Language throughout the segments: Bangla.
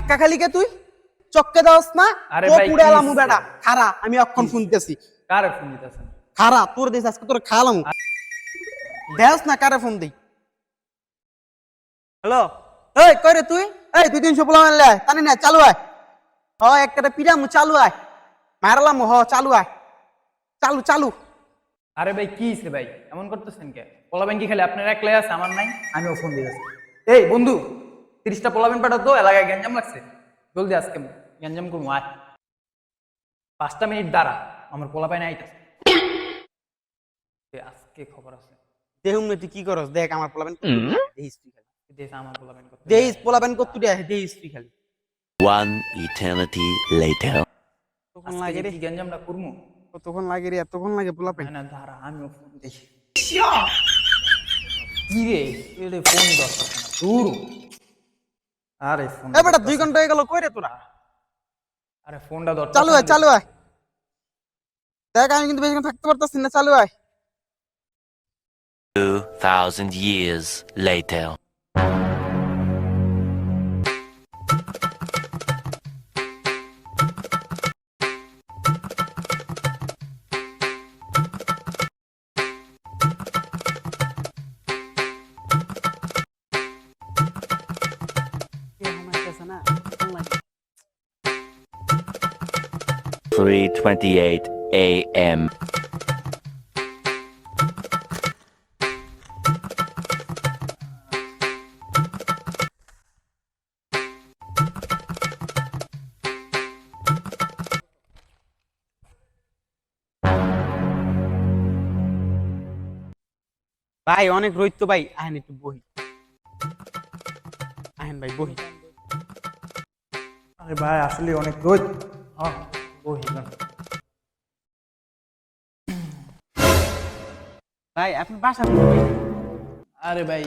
ধাক্কা খালি কে তুই? চক্কে দাওস না? ভাই, পুড়ে এলাম বেটা। খারা আমি অক্ষণ শুনতেছি। কারে ফোন দিতেছেন? খারা তোর দিস আজকে তোর খালাম দেওস না কারে ফোন দেই? হ্যালো? এই কই রে তুই? এই তুই তিনশো পোলা মারলে তানি না চালু আয়। হ একটা পিরামু চালু আয়। মারলাম হ চালু আয়। চালু চালু। আরে ভাই কি ভাই? এমন করতেছেন কে? পোলাবেন কি খালি আপনার একলাই আছে আমার নাই? আমিও ফোন দিতেছি। এই বন্ধু তিরিশটা পোলাবেন পাঠাও তো এলাকায় গ্যাঞ্জাম লাগছে। জলদি আজকে গ্যাঞ্জাম করব আয়। পাঁচটা মিনিট দাঁড়া আমার পোলাপাই নাই আজকে খবর আছে। দেহুম তুই কি করস? দেখ আমার পোলাবেন দেহিস তুই খালি। দেশ আমার পোলাবেন দেহিস পোলাবেন কত তুই দেহিস তুই খালি। One eternity later. তখন লাগে রে? গ্যাঞ্জামটা কতক্ষণ লাগে রে এতক্ষণ লাগে পোলাবেন না দাঁড়া আমিও দেখি। কি রে? ফোন দরকার। দূর। আরে ফোন এ বেটা 2 ঘণ্টা হয়ে গেল কই রে তোরা? আরে ফোনটা ধর চালু আয় চালু আয়। দেখ আমি কিন্তু বেশিক্ষণ থাকতে পারতাছি না চালু আয়। Two thousand years later. Three twenty-eight a.m. ভাই অনেক রোহিত তো ভাই। আহেন একটু বহি। আহেন ভাই বহি। আরে ভাই আসলে অনেক রোদ হ্যাঁ ভাই আপনি বাসা আরে ভাই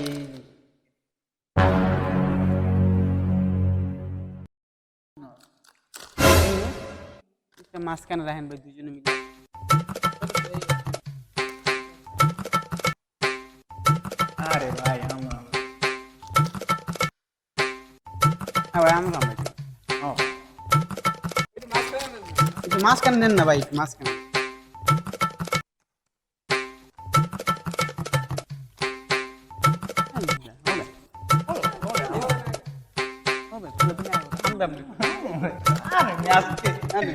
মাঝখানে রাখেন ভাই দুজনে মিলে। আরে ভাই আমার হ্যাঁ ভাই আমরা ও। মাঝখানে নেন না ভাই একটু মাঝখানে হবে, তুলে তুমি আগে, আমরা আপনি। আরে আমি